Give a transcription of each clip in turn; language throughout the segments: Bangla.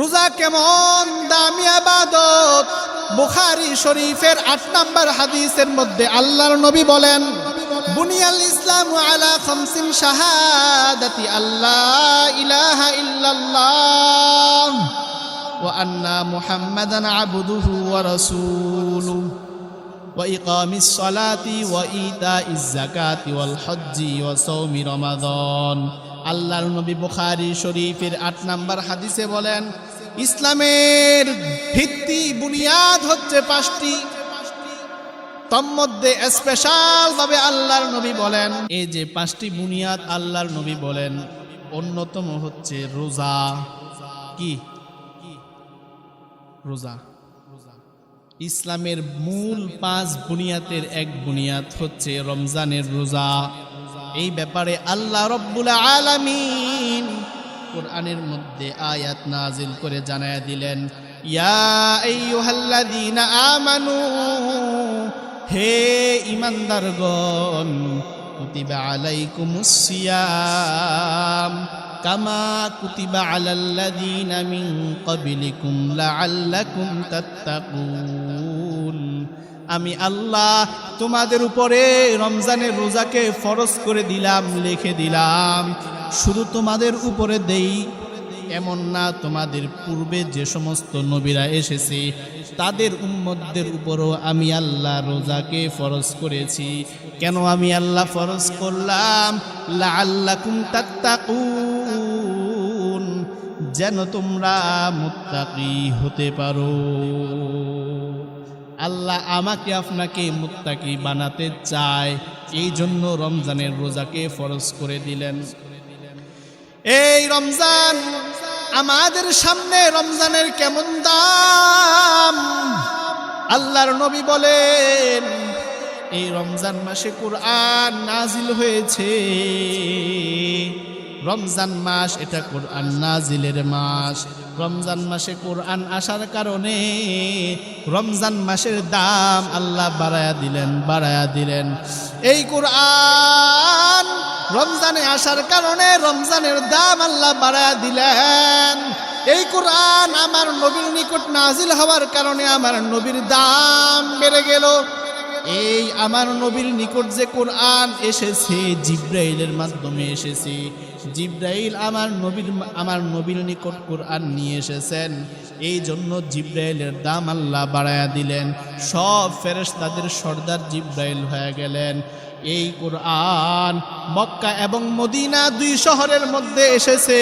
রোজা কেমন দামি আবাদত? বুখারি শরীফের আট নাম্বার হাদিসের মধ্যে আল্লাহর নবী বলেন, বুনিয়াল ইসলাম আলা খামসিন শাহাদাতি আল্লাহ ইলাহা ইল্লাল্লাহ ওয়া আন্না মুহাম্মাদান আবদুহু ওয়া রাসূলু ওয়া ইকামিস সালাতি ওয়া ইতাইজ যাকাতি ওয়াল হজ্জি ওয়া সাওমি রমাদান। আল্লাহর নবী বুখারি শরীফের আট নাম্বার হাদিসে বলেন, ইসলামের ভিত্তি, বুনিয়াদ হচ্ছে পাঁচটি। তন্মধ্যে স্পেশাল ভাবে আল্লাহর নবী বলেন, এই যে পাঁচটি বুনিয়াদ আল্লাহর নবী বলেন, অন্যতম হচ্ছে রোজা। কি? রোজা। ইসলামের মূল পাঁচ বুনিয়াতের এক বুনিয়াদ হচ্ছে রমজানের রোজা। এই ব্যাপারে আল্লাহ রব্বুল আলামিন কোরআনের মধ্যে আয়াত নাজিল করে জানায়া দিলেন, ইয়া আমানু, হে ইমানদারগণ, কুতিবা আলাইকুমুস সিয়াম, কামা কুতিবা আলাল্লাযীনা মিন ক্বাবলিকুম লাআল্লাকুম তাত্তাকুন। আমি আল্লাহ তোমাদের উপরে রমজানের রোজাকে ফরজ করে দিলাম, লিখে দিলাম। শুধু তোমাদের উপরে দেই, এমন না তোমাদের পূর্বে যে সমস্ত নবীরা এসেছে, তাদের উম্মতদের উপরও আমি আল্লাহ রোজাকে ফরজ করেছি। কেন আমি আল্লাহ ফরজ করলাম? লা আল্লাকুম তাত্তাকুন, যেন তোমরা মুত্তাকি হতে পারো। আল্লাহ আমাকে আপনাকে মুত্তাকি বানাতে চায়। এই জন্য রমজানের রোজাকে ফরজ করে দিলেন। এই রমজান আমাদের সামনে রমজানের কেমন দাম? আল্লাহর নবী বলেন, এই রমজান মাসে কোরআন নাজিল হয়েছে। রমজান মাস এটা কোরআন নাজিলের মাস। রমজান মাসে কোরআন আসার কারণে রমজান মাসের দাম আল্লাহ বাড়ায়া দিলেন বাড়ায়া দিলেন। এই কোরআন রমজানে আসার কারণে রমজানের দাম আল্লাহ বাড়ায়া দিলেন। এই কোরআন আমার নবীর নিকট নাজিল হওয়ার কারণে আমার নবীর দাম বেড়ে গেল। এই আমার নবীর নিকট যে কোরআন এসেছে, জিব্রাইলের মাধ্যমে এসেছে। জিব্রাইল আমার নবীর আমার নবীর নিকট কোরআন নিয়ে এসেছেন। এই জন্য জিব্রাইলের দাম আল্লাহ বাড়ায়া দিলেন। সব ফেরেশতাদের সর্দার জিব্রাইল হয়ে গেলেন। এই কোরআন মক্কা এবং মদিনা দুই শহরের মধ্যে এসেছে।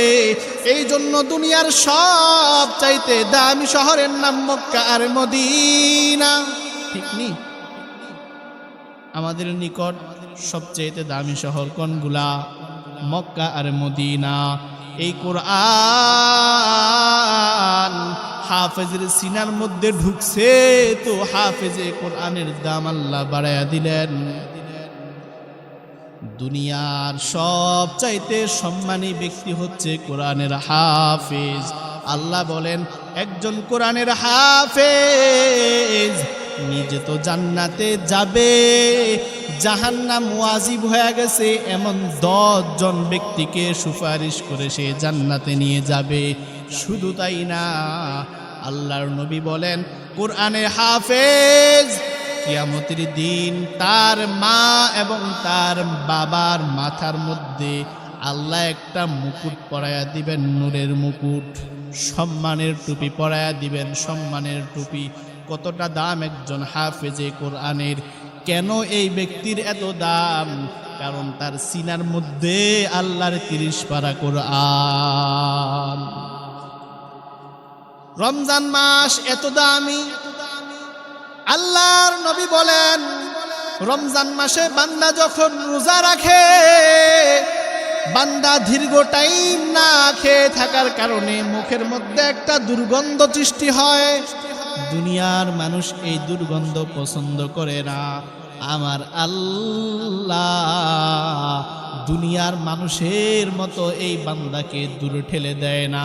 এই জন্য দুনিয়ার সব চাইতে দামি শহরের নাম মক্কা আর মদিনা। ঠিক নেই আমাদের নিকট সবচেয়ে দামি শহর কোনগুলা? মক্কা আর মদিনা। এই কোরআন হাফেজের সিনার মধ্যে ঢুকছে, তো হাফেজে কোরআনের দাম আল্লাহ বাড়াইয়া দিলেন। দুনিয়ার সব চাইতে সম্মানী ব্যক্তি হচ্ছে কোরআনের হাফেজ। আল্লাহ বলেন, একজন কোরআনের হাফেজ নিজে তো জান্নাতে যাবে, জাহান্নাম ওয়াজিব হয়ে গেছে, এমন জন ব্যক্তিকে সুপারিশ করে সে জান্নাতে নিয়ে যাবে। শুধু তাই না, আল্লাহর নবী বলেন কোরআনের হাফেজ, কিয়ামতের দিন তার মা এবং তার বাবার মাথার মধ্যে আল্লাহ একটা মুকুট পরায়া দিবেন, নূরের মুকুট। সম্মানের টুপি পরায়া দিবেন, সম্মানের টুপি। কতটা দাম একজন হাফেজে কোরআনের? কেন এই ব্যক্তির এত দাম? কারণ তার সিনার মধ্যে আল্লাহর তিরিশ পারা কোরআন। রমজান মাস এত দামি। আল্লাহর নবী বলেন, রমজান মাসে বান্দা যখন রোজা রাখে, বান্দা দীর্ঘ টাইম না খেয়ে থাকার কারণে মুখের মধ্যে একটা দুর্গন্ধ সৃষ্টি হয়। দুনিয়ার মানুষ এই দুর্গন্ধ পছন্দ করে না। আমার আল্লাহ দুনিয়ার মানুষের মতো এই বান্দাকে দূরে ঠেলে দেয় না।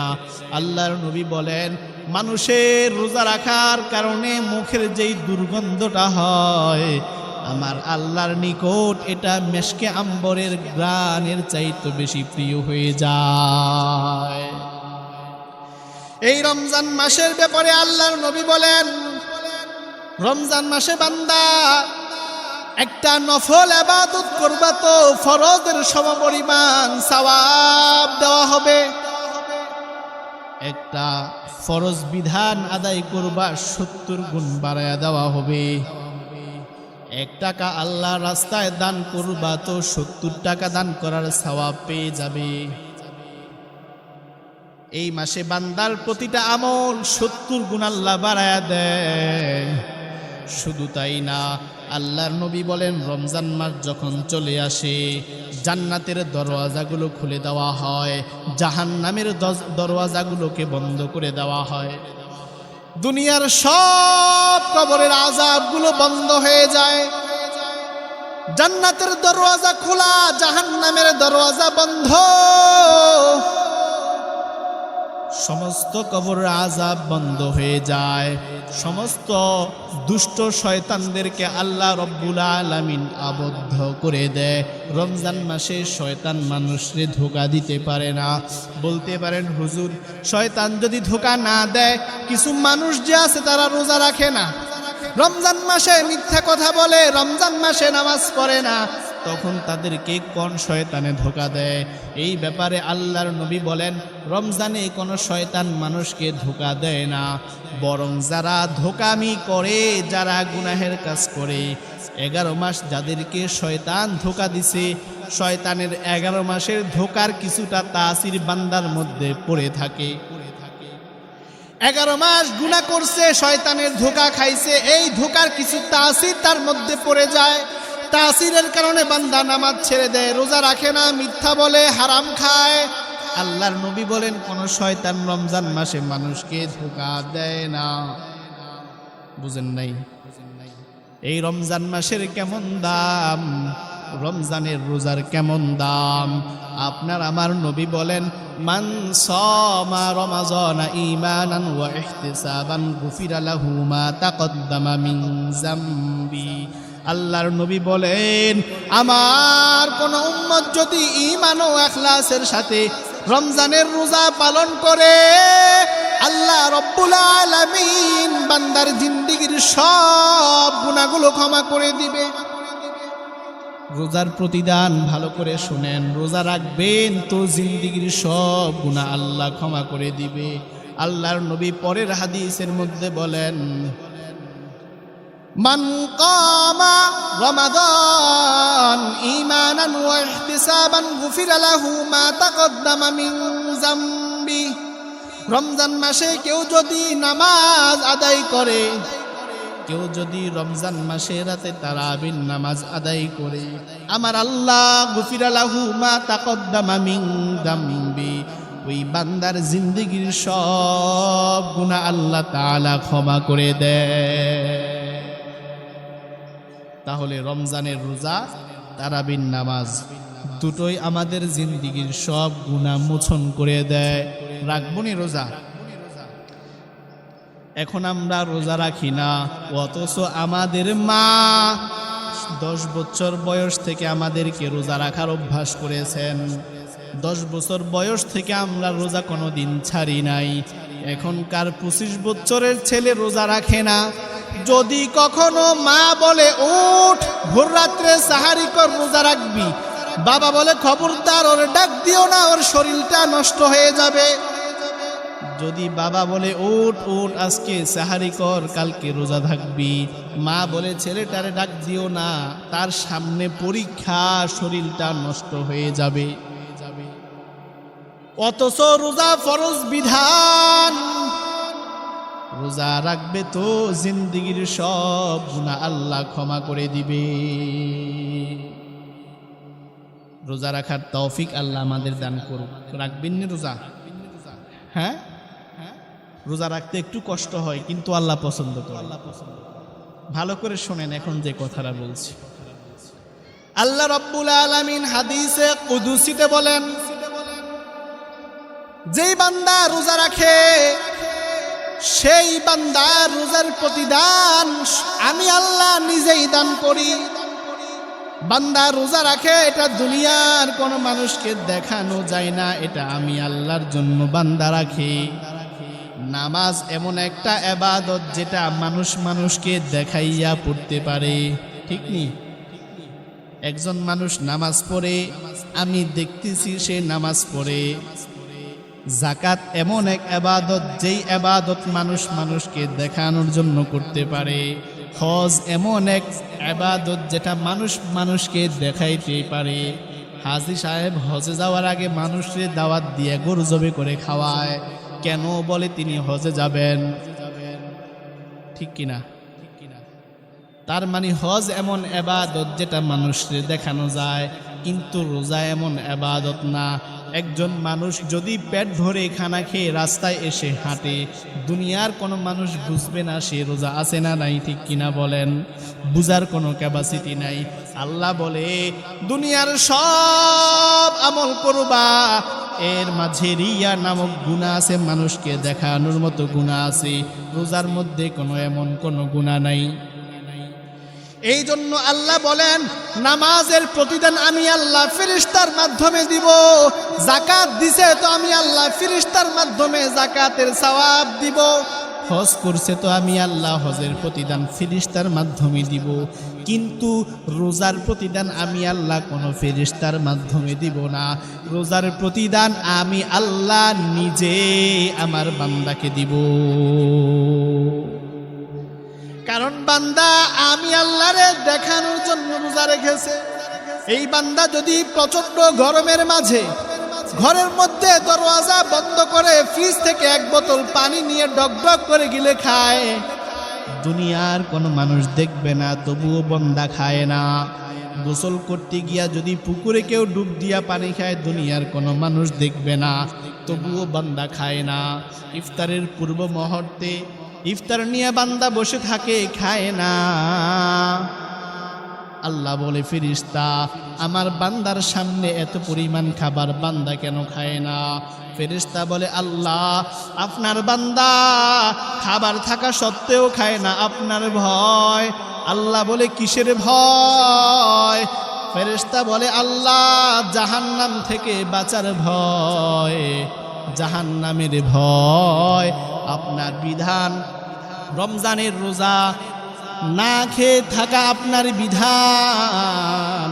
আল্লাহর নবী বলেন, মানুষের রোজা রাখার কারণে মুখের যেই দুর্গন্ধটা হয়, আমার আল্লাহর নিকট এটা মেশকে আম্বরের গ্রানের চাইতে বেশি প্রিয় হয়ে যায়। এই রমজান মাসের ব্যাপারে আল্লাহর নবী বলেন, রমজান মাসে বান্দা, একটা নফল আবাদত করবা তো ফরজের সমপরিমাণ সওয়াব দেওয়া হবে। একটা ফরজ বিধান আদায় করবা সত্তর গুণ বাড়ায়া দেওয়া হবে। এক টাকা আল্লাহ রাস্তায় দান করবা তো সত্তর টাকা দান করার সওয়াব পেয়ে যাবে। এই মাসে বান্দার প্রতিটা আমল সত্তর গুণ আল্লাহ বাড়ায়া দেয়। শুধু তাই না, আল্লাহর নবী বলেন, রমজান মাস যখন চলে আসে, জান্নাতের দরওয়াজাগুলো খুলে দেওয়া হয়, জাহান্নামের দজ- দরওয়াজাগুলোকে বন্ধ করে দেওয়া হয়। দুনিয়ার সব কবরের আজাবগুলো বন্ধ হয়ে যায়। জান্নাতের দরওয়াজা খোলা, জাহান্নামের দরওয়াজা বন্ধ। সমস্ত কবর আজাব বন্ধ হয়ে যায়। সমস্ত দুষ্ট শয়তানদেরকে আল্লাহ রব্বুল আলামিন আবদ্ধ করে দেয়। রমজান মাসে শয়তান মানুষরে ধোকা দিতে পারে না। বলতে পারেন, হুজুর, শয়তান যদি ধোকা না দেয়, কিছু মানুষ যে আছে তারা রোজা রাখে না। রমজান মাসে মিথ্যা কথা বলে, রমজান মাসে নামাজ পড়ে না। তখন তাদেরকে কোন শয়তানে ধোকা দেয়? এই ব্যাপারে আল্লাহর নবী বলেন, রমজানে কোনো শয়তান মানুষকে ধোকা দেয় না। বরং যারা ধোকামি করে, যারা গুনাহের কাজ করে, এগারো মাস যাদেরকে শয়তান ধোকা দিছে, শয়তানের এগারো মাসের ধোকার কিছুটা তাসির বান্দার মধ্যে পড়ে থাকে। এগারো মাস গুণা করছে, শয়তানের ধোকা খাইছে, এই ধোকার কিছু তাসির তার মধ্যে পড়ে যায়। তাসিরের কারণে বান্দা নামাজ ছেড়ে দেয়, রোজা রাখে না, মিথ্যা বলে, হারাম খায়। আল্লাহর নবী বলেন, কোন শয়তান রমজান মাসে মানুষকে ধোকা দেয় না। বুঝেন নাই? এই রমজান মাসের কেমন দাম? রমজানের রোজার কেমন দাম? আপনার আমার নবী বলেন, মান সমা রমাজানা ঈমানান ওয়া ইহতিসাবান গুফিরা লাহু মা তাকদ্দামা মিন জামবি। আল্লাহর নবী বলেন, আমার কোন উম্মত যদি ঈমান ও ইখলাসের সাথে রমজানের রোজা পালন করে, আল্লাহ রব্বুল আলামিন বান্দার জিন্দিগির সব গুণাগুলো ক্ষমা করে দিবে। রোজার প্রতিদান ভালো করে শুনেন, রোজা রাখবেন তো জিন্দিগির সব গুণা আল্লাহ ক্ষমা করে দিবে। আল্লাহর নবী পরের হাদিসের মধ্যে বলেন কামা রমাদান ঈমানান ওয়া ইহতিসাবান গুফিরা লাহু মা তাকদ্দামা মিন জামবি রমজান মাসে কেউ যদি নামাজ আদায় করে, কেউ যদি রমজান মাসে রাতে তারাবিন নামাজ আদায় করে, আমার আল্লাহ গুফিরা লাহু মা তাকদ্দামা জামবি ওই বান্দার জিন্দিগির সব গুণা আল্লাহ তাআলা ক্ষমা করে দেয়। তাহলে রমজানের রোজা তারাবিন নামাজ, দুটোই আমাদের জিন্দিগির সব গুণা মোছন করে দেয়। রাখবনি রোজা? এখন আমরা রোজা রাখি না, অথচ আমাদের মা দশ বছর বয়স থেকে আমাদেরকে রোজা রাখার অভ্যাস করেছেন। দশ বছর বয়স থেকে আমরা রোজা কোনো দিন ছাড়ি নাই। এখনকার পঁচিশ বছরের ছেলে রোজা রাখে না। যদি কখনো মা বলে, উঠ, ভোর রাত্রে সাহারি কর, রোজা রাখবি। বাবা বলে, খবরদার, ওর ডাক দিও না, ওর শরীরটা নষ্ট হয়ে যাবে। যদি বাবা বলে, উঠ উঠ, আজকে সাহারি কর, কালকে রোজা থাকবি। মা বলে, ছেলেটারে ডাক দিও না, তার সামনে পরীক্ষা, শরীরটা নষ্ট হয়ে যাবে। অথচ রোজা ফরজ বিধান। রোজা রাখবে তো জিন্দিগির সব গুণা আল্লাহ ক্ষমা করে দিবে। রোজা রাখার তৌফিক আল্লাহ আমাদের দান করুক। রাখবেন নি রোজা? হ্যাঁ? রোজা রাখতে একটু কষ্ট হয়, কিন্তু আল্লাহ পছন্দ করে। আল্লাহ পছন্দ ভালো করে শোনেন এখন যে কথাটা বলছি। আল্লাহ রব্বুল আলামিন হাদিসে কুদুসিতে বলেন যেই বান্দা রোজা রাখে, সেই বান্দার রোজার প্রতিদান আমি আল্লাহ নিজেই দান করি। বান্দা রোজা রাখে, এটা দুনিয়ার কোনো মানুষকে দেখানো যায় না, এটা আমি আল্লাহর জন্য বান্দা রাখি। নামাজ এমন একটা এবাদত যেটা মানুষ মানুষকে দেখাইয়া পড়তে পারে, ঠিক নি? একজন মানুষ নামাজ পড়ে, আমি দেখতেছি সে নামাজ পড়ে। জাকাত এমন এক আবাদত, যেই আবাদত মানুষ মানুষকে দেখানোর জন্য করতে পারে। হজ এমন এক আবাদত যেটা মানুষ মানুষকে দেখাইতে পারে। হাজি সাহেব হজে যাওয়ার আগে মানুষের দাওয়াত দিয়ে গরু জবে করে খাওয়ায়। কেন বলে তিনি হজে যাবেন? ঠিক কিনা? তার মানে হজ এমন এবাদত যেটা মানুষের দেখানো যায়, কিন্তু রোজা এমন এবাদত না। একজন মানুষ যদি পেট ভরে খানা খেয়ে রাস্তায় এসে হাঁটে, দুনিয়ার কোনো মানুষ বুঝবে না সে রোজা আছে না নাই, ঠিক কিনা বলেন? বুজার কোনো ক্যাপাসিটি নাই। আল্লাহ বলে, দুনিয়ার সব আমল করবা, এর মাঝে রিয়া নামক গুণা আছে, মানুষকে দেখানোর মতো গুণা আছে। রোজার মধ্যে কোনো এমন কোনো গুণা নাই। এই জন্য আল্লাহ বলেন, নামাজের প্রতিদান আমি আল্লাহ ফিরিস্তার মাধ্যমে দিব। জাকাত দিছে তো আমি আল্লাহ ফিরিস্তার মাধ্যমে জাকাতের সওয়াব দিব। হজ করছে তো আমি আল্লাহ হজের প্রতিদান ফিরিস্তার মাধ্যমে দিব। কিন্তু রোজার প্রতিদান আমি আল্লাহ কোনো ফেরিস্তার মাধ্যমে দিব না। রোজার প্রতিদান আমি আল্লাহ নিজে আমার বান্দাকে দিব। বান্দা, আমি আল্লাহরে দেখানোর জন্য রোজা রেখেছে। এই বান্দা যদি প্রচণ্ড গরমের মাঝে ঘরের মধ্যে দরওয়াজা বন্ধ করে ফ্রিজ থেকে এক বোতল পানি নিয়ে ডক করে গিলে খায়। দুনিয়ার কোনো মানুষ দেখবে না, তবুও বন্দা খায় না। গোসল করতে গিয়া যদি পুকুরে কেউ ডুব দিয়া পানি খায়, দুনিয়ার কোনো মানুষ দেখবে না, তবুও বান্দা খায় না। ইফতারের পূর্ব মুহূর্তে ইফতার নিয়ে বান্দা বসে থাকে, খায় না। আল্লাহ বলে ফিরিস্তা আমার বান্দার সামনে এত পরিমাণ খাবার বান্দা কেন খায় না? ফেরিস্তা বলে, আল্লাহ, আপনার বান্দা খাবার থাকা সত্ত্বেও খায় না, আপনার ভয়। আল্লাহ বলে, কিসের ভয়? ফেরিস্তা বলে, আল্লাহ, জাহান্নাম থেকে বাঁচার ভয়, জাহান্নামের ভয়। আপনার বিধান রমজানের রোজা না খেয়ে থাকা আপনার বিধান।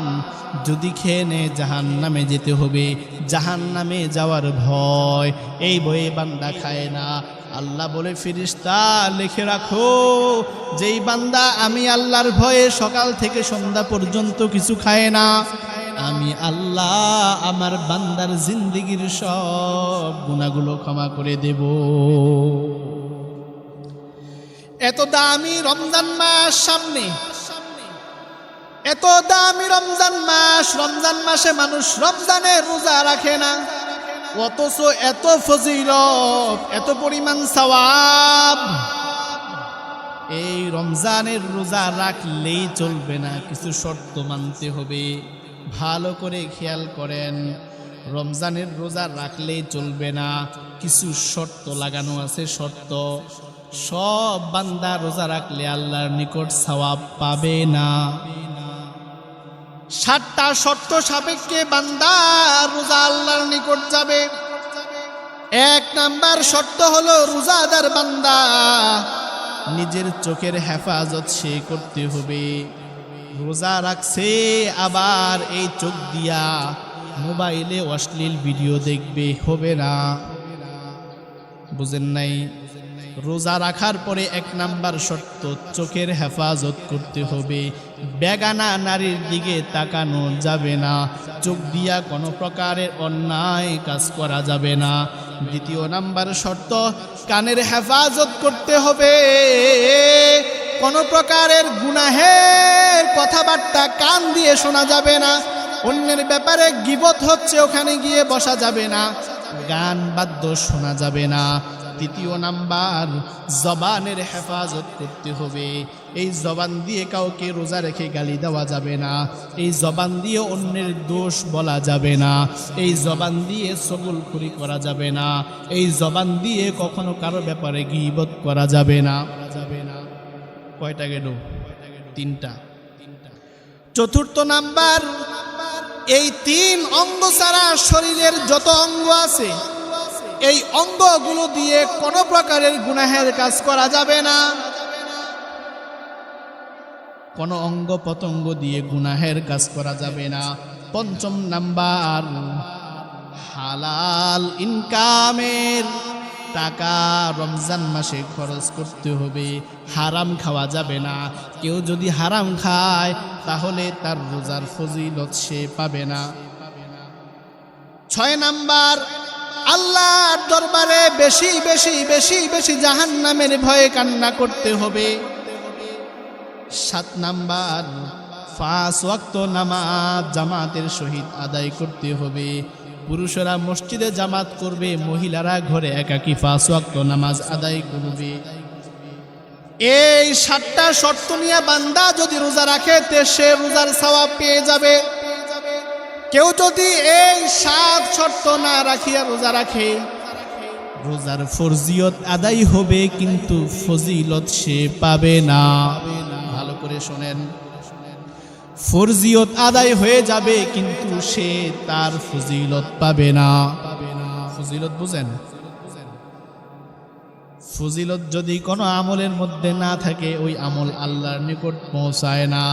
যদি খেয়ে নে জাহান নামে যেতে হবে জাহান নামে যাওয়ার ভয়। এই বয়ে বান্দা খায় না। আল্লাহ বলে ফিরিস্তা লিখে রাখো, যেই বান্দা আমি আল্লাহর ভয়ে সকাল থেকে সন্ধ্যা পর্যন্ত কিছু খায় না, আমি আল্লাহ আমার বান্দার জিন্দিগির সব গুণাগুলো ক্ষমা করে দেব। এত দামি রমজান মাস সামনে। এত দামি রমজান মাস, রমজান মাসে মানুষ রমজানে রোজা রাখে না। অথচ এত ফজিলত, এত পরিমাণ সওয়াব। এই রমজানের রোজা রাখলেই চলবে না, কিছু শর্ত মানতে হবে। ভালো করে খেয়াল করেন, রমজানের রোজা রাখলেই চলবে না, কিছু শর্ত লাগানো আছে, শর্ত। সব বান্দা রোজা রাখলে আল্লাহর নিকট সওয়াব পাবে না। সাতটা শর্ত সাপেক্ষে বান্দা রোজা আল্লাহর নিকট যাবে। এক নাম্বার শর্ত হলো রোজাদার বান্দা, নিজের চোখের হেফাজত সে করতে হবে। রোজা রাখছে, আবার এই চোখ দিয়া মোবাইলে অশ্লীল ভিডিও দেখবে, হবে না। বুঝেন নাই? রোজা রাখার পরে এক নাম্বার শর্ত, চোখের হেফাজত করতে হবে। বেগানা নারীর দিকে তাকানো যাবে না। চোখ দিয়া কোনো প্রকারের অন্যায় কাজ করা যাবে না। দ্বিতীয় নাম্বার শর্ত, কানের হেফাজত করতে হবে। কোনো প্রকারের গুনাহের কথাবার্তা কান দিয়ে শোনা যাবে না। অন্যের ব্যাপারে গিবত হচ্ছে, ওখানে গিয়ে বসা যাবে না। গান বাদ্য শোনা যাবে না। তৃতীয় নাম্বার, জবানের হেফাজত করতে হবে। এই জবান দিয়ে কাউকে রোজা রেখে গালি দেওয়া যাবে না। এই জবান দিয়ে অন্যের দোষ বলা যাবে না। এই জবান দিয়ে সবলখুরি করা যাবে না। এই জবান দিয়ে কখনো কারও ব্যাপারে গিবত করা যাবে না যাবে না। কয়টা গেল? তিনটা। চতুর্থ নাম্বার, এই তিন অঙ্গ ছাড়া শরীরের যত অঙ্গ আছে এই অঙ্গগুলো দিয়ে কোনো প্রকারের গুনাহের কাজ করা যাবে না। কোনো অঙ্গ পতঙ্গ দিয়ে গুনাহের কাজ করা যাবে না। পঞ্চম নাম্বার, হালাল ইনকামের টাকা রমজান মাসে খরচ করতে হবে। হারাম খাওয়া যাবে না। কেউ যদি হারাম খায়, তাহলে তার রোজার ফজিলত সে পাবে না। ছয় নাম্বার আল্লাহর দরবারে বেশি বেশি বেশি বেশি জাহান্নামের ভয়ে কান্না করতে হবে। সাত নাম্বার ফাঁস ওয়াক্ত নামাজ জামাতের সহিত আদায় করতে হবে। পুরুষেরা মসজিদে জামাত করবে, মহিলারা ঘরে একাকি ফাঁস ওয়াক্ত নামাজ আদায় করবে। এই সাতটা শর্ত নিয়ে বান্দা যদি রোজা রাখে, তে সে রোজার সওয়াব পেয়ে যাবে। কেউ যদি এই সাত শর্ত না রাখিয়া রোজা রাখে, রোজার ফরজিয়ত আদায় হবে, কিন্তু ফজিলত সে পাবে না। ভালো করে শোনেন। ফরজিয়ত আদায় হয়ে যাবে, কিন্তু সে তার ফজিলত পাবে না। ফজিলত বুঝেন? ফজিলত যদি কোনো আমলের মধ্যে না থাকে, ওই আমল আল্লাহর নিকট পৌঁছায় না।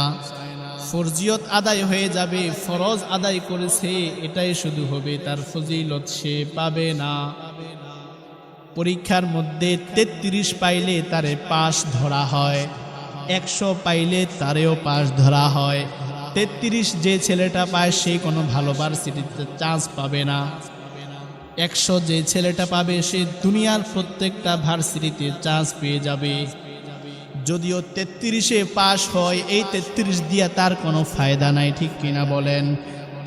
ফরজিয়ত আদায় হয়ে যাবে, ফরজ আদায় করেছে, এটাই শুধু হবে, তার ফজিলত সে পাবে না। পরীক্ষার মধ্যে তেত্রিশ পাইলে তারে পাশ ধরা হয়, একশো পাইলে তারেও পাশ ধরা হয়। তেত্রিশ যে ছেলেটা পায়, সে কোনো ভালো ভার্সিটিতে চান্স পাবে না। একশো যে ছেলেটা পাবে, সে দুনিয়ার প্রত্যেকটা ভার্সিটিতে চান্স পেয়ে যাবে। যদিও তেত্রিশে পাশ হয়, এই তেত্রিশ দিয়া তার কোনো ফায়দা নাই, ঠিক কিনা বলেন?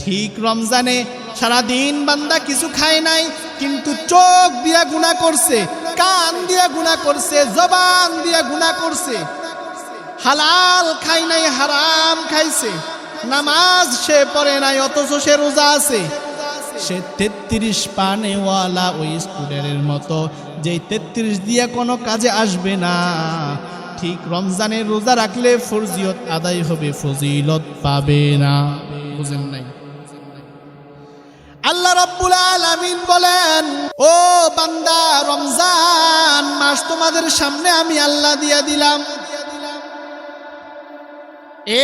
ঠিক রমজানে সারাদিন বান্দা কিছু খায় নাই, কিন্তু চোখ দিয়া গুণা করছে, কান দিয়া গুণা করছে, জবান দিয়া গুণা করছে। হালাল খাই নাই, হারাম খাইছে। নামাজ সে পড়ে নাই, অথচ সে রোজা আছে। সে তেত্রিশ পানেওয়ালা ওই স্টুডেন্টের মতো যে তেত্রিশ দিয়ে কোনো কাজে আসবে না। ঠিক, রমজানের রোজা রাখলে ফরজিয়ত আদায় হবে, ফজিলত পাবে না। বুঝেন নাই? আল্লাহ রাব্বুল আলামিন বলেন, ও বান্দা, রমজান মাস তোমাদের সামনে আমি আল্লাহ দিয়া দিলাম।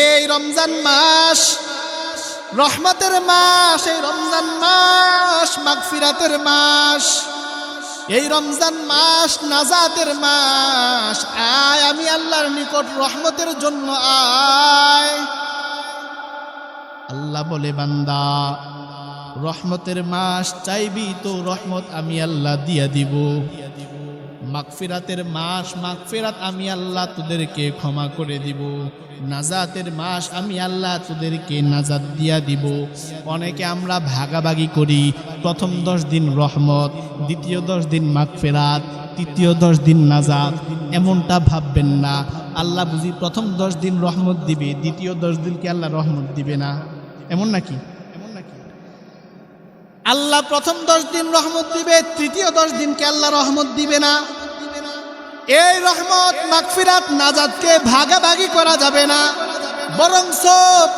এই রমজান মাস রহমতের মাস, এই রমজান মাস মাগফিরাতের মাস। এই রমজান মাস নাজাতের মাস। আয়, আমি আল্লাহর নিকট রহমতের জন্য আয়। আল্লাহ বলে, বান্দা, রহমতের মাস চাইবি তো রহমত আমি আল্লাহ দিয়া দিব। মাগফিরাতের মাস, মাগফিরাত আমি আল্লাহ তোদেরকে ক্ষমা করে দিব। নাজাতের মাস আমি আল্লাহ তোদেরকে নাজাত দিয়া দিব। অনেকে আমরা ভাগাভাগি করি, প্রথম দশ দিন রহমত, দ্বিতীয় দশ দিন মাগফিরাত, তৃতীয় দশ দিন নাজাত, এমনটা ভাববেন না। আল্লাহ বুঝি প্রথম দশ দিন রহমত দিবে, দ্বিতীয় দশ দিনকে আল্লাহ রহমত দিবে না। এমন নাকি? এমন নাকি আল্লাহ প্রথম দশ দিন রহমত দিবে, তৃতীয় দশ দিনকে আল্লাহ রহমত দিবে না। এই রহমত মাগফিরাত নাজাদকে ভাগাভাগি করা যাবে না। বরংস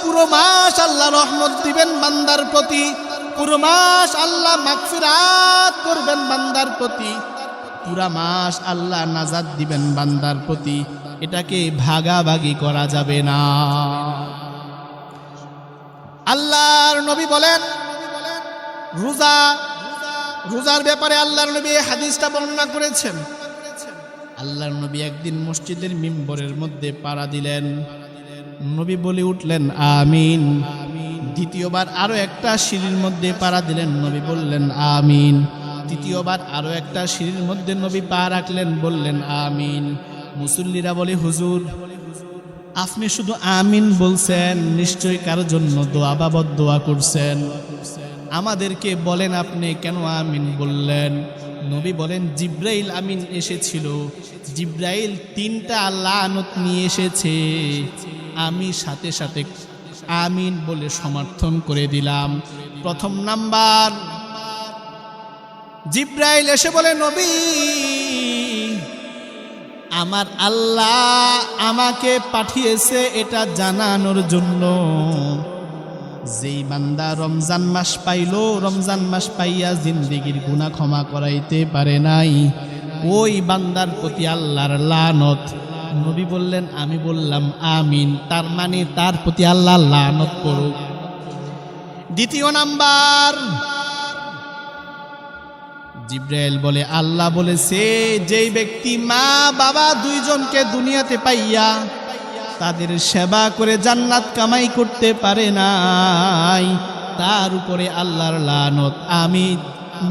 পুরো মাস আল্লাহ রহমত দিবেন বান্দার প্রতি। পুরো মাস আল্লাহ মাগফিরাত করবেন বান্দার প্রতি। পুরা মাস আল্লাহ নাজাদ দিবেন বান্দার প্রতি। এটাকে ভাগাভাগি করা যাবে না। আল্লাহর নবী বলেন, রোজা, রোজার ব্যাপারে আল্লাহর নবী হাদিসটা বর্ণনা করেছেন। আল্লাহর নবী একদিন মসজিদের মিম্বরের মধ্যে পাড়া দিলেন। নবী বলে উঠলেন, আমিন। দ্বিতীয়বার আরও একটা সিঁড়ির মধ্যে পাড়া দিলেন, নবী বললেন, আমিন। তৃতীয়বার আরও একটা সিঁড়ির মধ্যে নবী পা রাখলেন, বললেন, আমিন। মুসল্লিরা বলে, হুজুর, আপনি শুধু আমিন বলছেন, নিশ্চয়ই কারোর জন্য দোয়া বাবদ দোয়া করছেন? আমাদেরকে বলেন আপনি কেন আমিন বললেন? নবী বলেন, জিব্রাইল আমিন এসেছিল। জিব্রাইল তিনটা আল্লাহ আনত নিয়ে এসেছে। আমি সাথে সাথে আমিন বলে সমর্থন করে দিলাম। প্রথম নাম্বার, জিব্রাইল এসে বলে, নবী, আমার আল্লাহ আমাকে পাঠিয়েছে এটা জানানোর জন্য। যেই বান্দা রমজান মাস পাইলো, রমজান মাস পাইয়া জিন্দিগির গুনাহ ক্ষমা করাইতে পারে নাই। ওই বান্দার প্রতি আল্লাহর লানত। নবী বললেন, আমি বললাম, আমিন। তার মানে তার প্রতি আল্লাহ লানত করুক। দ্বিতীয় নাম্বার, জিব্রাইল বলে, আল্লাহ বলেছে, যেই ব্যক্তি মা বাবা দুইজনকে দুনিয়াতে পাইয়া তাদের সেবা করে জান্নাত কামাই করতে পারে নাই। তার উপরে আল্লাহর লানত আমি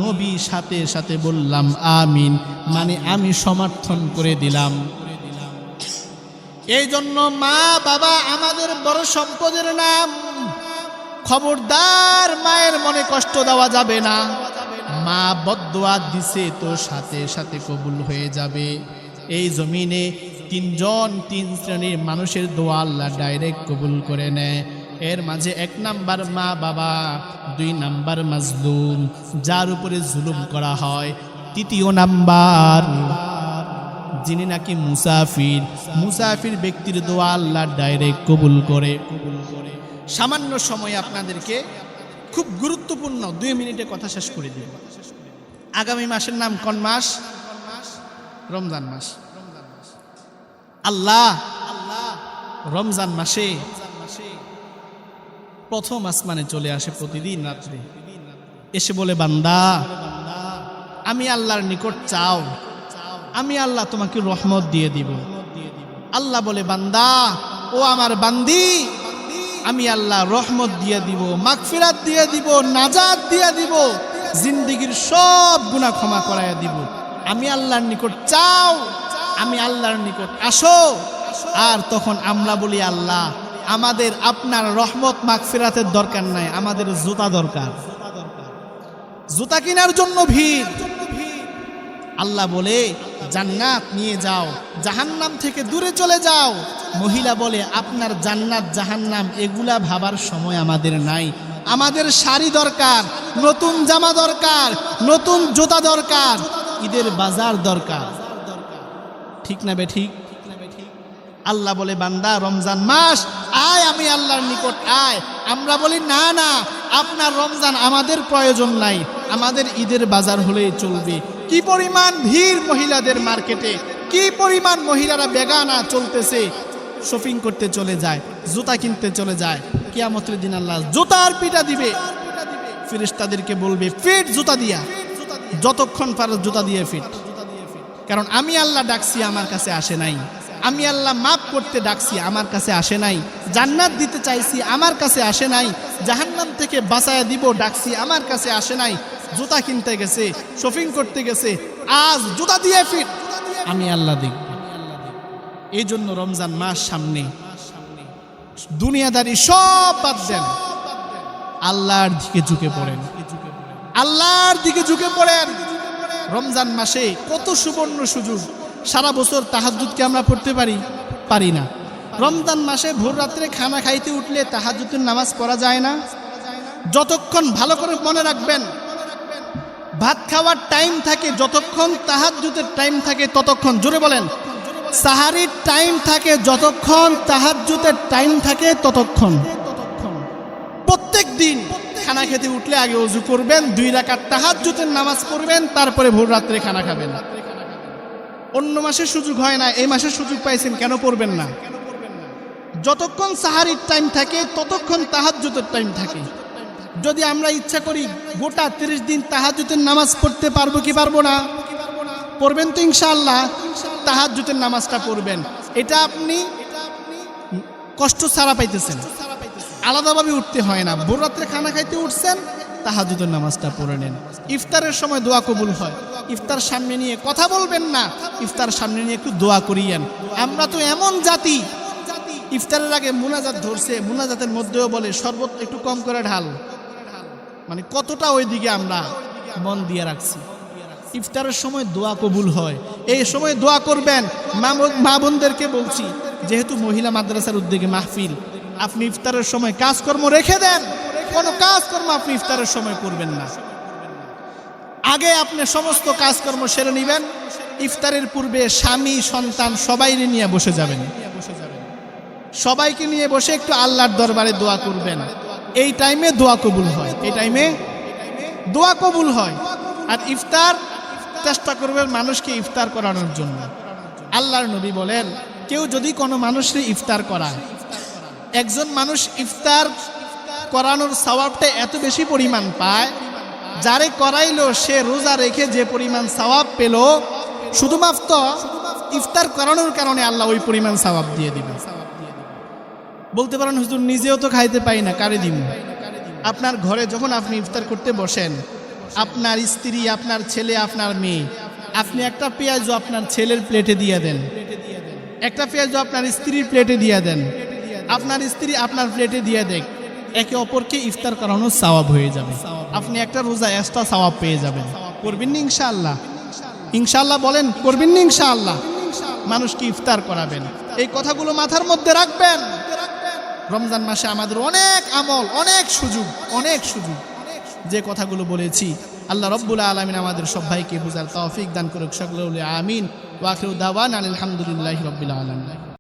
নবী সাথে সাথে বললাম, আমিন। মানে আমি সমর্থন করে দিলাম। এই জন্য মা, বাবা, আমাদের বড় সম্পদের নাম খবরদার মায়ের মনে কষ্ট দেওয়া যাবে না। মা বদোয়া দিছে তো সাথে সাথে কবুল হয়ে যাবে। এই জমিনে তিনজন তিন শ্রেণির মানুষের দোয়া আল্লাহ ডাইরেক্ট কবুল করে নেয়। এর মাঝে এক নাম্বার মা বাবা, দুই নাম্বার মাজলুম, যার উপরে জুলুম করা হয়। তৃতীয় নাম্বার, যিনি নাকি মুসাফির মুসাফির ব্যক্তির দোয়া আল্লাহ ডাইরেক্ট কবুল করে। কবুল করে সামান্য সময় আপনাদেরকে খুব গুরুত্বপূর্ণ দুই মিনিটে কথা শেষ করে দিব আগামী মাসের নাম কোন মাস? রমজান মাস। আল্লাহ, রমজান মাসে প্রথম আসমানে চলে আসে প্রতিদিন রাত্রে। এসে বলে, বান্দা, আমি আল্লাহর নিকট চাও। আমি আল্লাহ তোমাকে রহমত দিয়ে দিব। আল্লাহ বলে, বান্দা, ও আমার বান্দি, আমি আল্লাহ রহমত দিয়ে দিব, মাগফিরাত দিয়ে দিব, নাজাত দিয়ে দিব, জিন্দিগির সব গুণা ক্ষমা করাইয়া দিব। আমি আল্লাহর নিকট চাও। আমি আল্লাহর নিকট আসো। আর তখন আমরা বলি, আল্লাহ, আমাদের আপনার রহমত মাগফিরাতের দরকার নাই, আমাদের জুতা দরকার। জুতা কেনার জন্য ভিড়। আল্লাহ বলে, জান্নাত নিয়ে যাও, জাহান্নাম থেকে দূরে চলে যাও। মহিলা বলে, আপনার জান্নাত, জাহান্নাম, এগুলা ভাবার সময় আমাদের নাই। আমাদের শাড়ি দরকার, নতুন জামা দরকার, নতুন জুতা দরকার, ঈদের বাজার দরকার। ঠিক না ঠিক? আল্লাহ বলে, বান্দা, রমজান মাস, আয় আমি আল্লাহর নিকট, আয়। আমরা বলি, না না, আপনার রমজান আমাদের প্রয়োজন নাই। আমাদের ঈদের বাজার হলেই চলবে। কি পরিমাণ ভিড় মহিলাদের মার্কেটে, কি পরিমাণ মহিলারা বেগানা চলতেছে। শপিং করতে চলে যায়, জুতা কিনতে চলে যায়। কিয়ামতের দিন আল্লাহ জুতার পিটা দিবে। ফিরিস্তাদেরকে বলবে, ফিট জুতা দিয়া। যতক্ষণ পারো জুতা দিয়ে ফিট। কারণ আমি আল্লাহ ডাকছি, আমার কাছে আসে নাই। আমি আল্লাহ মাফ করতে ডাকছি, আমার কাছে আসে নাই। জান্নাত দিতে চাইছি, আমার কাছে আসে নাই। জাহান্নাম থেকে বাঁচায়া দিব, ডাকছি, আমার কাছে আসে নাই। জুতা কিনতে গেছে, শপিং করতে গেছে, আজ জুতা দিয়ে ফিট আমি আল্লাহ দেখব। এই জন্য রমজান মাস সামনে। দুনিয়াদারি সব বাদ দেন। আল্লাহর দিকে ঝুঁকে পড়েন। আল্লাহর দিকে ঝুঁকে পড়েন। রমজান মাসে কত সুবর্ণ সুযোগ। সারা বছর তাহাজুদকে আমরা পড়তে পারি পারি না। রমজান মাসে ভোর রাত্রে খানা খাইতে উঠলে তাহাজুদের নামাজ পড়া যায় না। যতক্ষণ ভালো করে মনে রাখবেন, ভাত খাওয়ার টাইম থাকে যতক্ষণ তাহাজুদের টাইম থাকে ততক্ষণ। জোরে বলেন, সাহারির টাইম থাকে যতক্ষণ তাহাজুদের টাইম থাকে ততক্ষণ। খানা খেতে উঠলে আগে অজু করবেন, দুই রাকাত তাহাজ্জুদের নামাজ পড়বেন, তারপরে ভোর রাত্রে খানা খাবেন। অন্য মাসে সুযোগ হয় না, এই মাসে সুযোগ পাইছেন, কেন পড়বেন না? যতক্ষণ সাহারির টাইম থাকে, ততক্ষণ তাহাজ্জুদের টাইম থাকে। যদি আমরা ইচ্ছা করি, গোটা তিরিশ দিন তাহাজ্জুদের নামাজ পড়তে পারব কি পারব না? পড়বেন তো ইনশাআল্লাহ তাহাজ্জুদের নামাজটা পড়বেন। এটা আপনি কষ্ট ছাড়া পাইতেছেন। আলাদাভাবে উঠতে হয় না। ভোর রাত্রে খানা খাইতে উঠছেন তাহাজুদের নামাজটা পড়ে নেন। ইফতারের সময় দোয়া কবুল হয়। ইফতার সামনে নিয়ে কথা বলবেন না, ইফতার সামনে নিয়ে একটু দোয়া করিয়েন। আমরা তো এমন জাতি। ইফতারের আগে মুনাজাত ধরছে, মুনাজাতের মধ্যেও বলে, শরবত একটু কম করে ঢাল। মানে কতটা ওইদিকে আমরা মন দিয়ে রাখছি। ইফতারের সময় দোয়া কবুল হয়। এই সময় দোয়া করবেন। মা বোনদেরকে বলছি, যেহেতু মহিলা মাদ্রাসার উদ্যোগে মাহফিল আপনি ইফতারের সময় কাজকর্ম রেখে দেন, কোনো কাজকর্ম আপনি ইফতারের সময় করবেন না। আগে আপনি সমস্ত কাজকর্ম সেরে নেবেন, ইফতারের পূর্বে স্বামী, সন্তান সবাই নিয়ে বসে যাবেন। সবাইকে নিয়ে বসে একটু আল্লাহর দরবারে দোয়া করবেন। এই টাইমে দোয়া কবুল হয়। এই টাইমে দোয়া কবুল হয়। আর ইফতার চেষ্টা করবেন মানুষকে ইফতার করানোর জন্য। আল্লাহর নবী বলেন, কেউ যদি কোনো মানুষকে ইফতার করায় একজন মানুষ ইফতার করানোর সওয়াবটা এত বেশি পরিমাণ পায়, যারে করাইলো সে রোজা রেখে যে পরিমাণ সওয়াব পেল, শুধুমাত্র ইফতার করানোর কারণে আল্লাহ ওই পরিমাণ সওয়াব দিয়ে দিবে বলতে পারেন, হুজুর, নিজেও তো খাইতে পাই না, কারে দিব? আপনার ঘরে যখন আপনি ইফতার করতে বসেন, আপনার স্ত্রী, আপনার ছেলে, আপনার মেয়ে, আপনি একটা পেঁয়াজও আপনার ছেলের প্লেটে দিয়ে দেন, একটা পেঁয়াজও আপনার স্ত্রীর প্লেটে দিয়ে দেন আপনার স্ত্রী আপনার প্লেটে দিয়ে দেখ। একে অপরকে ইফতার করানো সওয়াব হয়ে যাবে। আপনি একটা রোজা এক্সট্রা সওয়াব পেয়ে যাবেন। করবেন না ইনশাআল্লাহ? ইনশাআল্লাহ বলেন, করবেন না ইনশাআল্লাহ? মানুষকে ইফতার করাবেন। এই কথাগুলো মাথার মধ্যে রাখবেন। রমজান মাসে আমাদের অনেক আমল, অনেক সুযোগ অনেক সুযোগ। যে কথাগুলো বলেছি, আল্লাহ রব্বুল আলমিন আমাদের সবাইকে বুঝার তৌফিক দান করুক সকলে আমিন। ওয়াকির দাওয়ান আলহামদুলিল্লাহ রব্বুল আলমিন।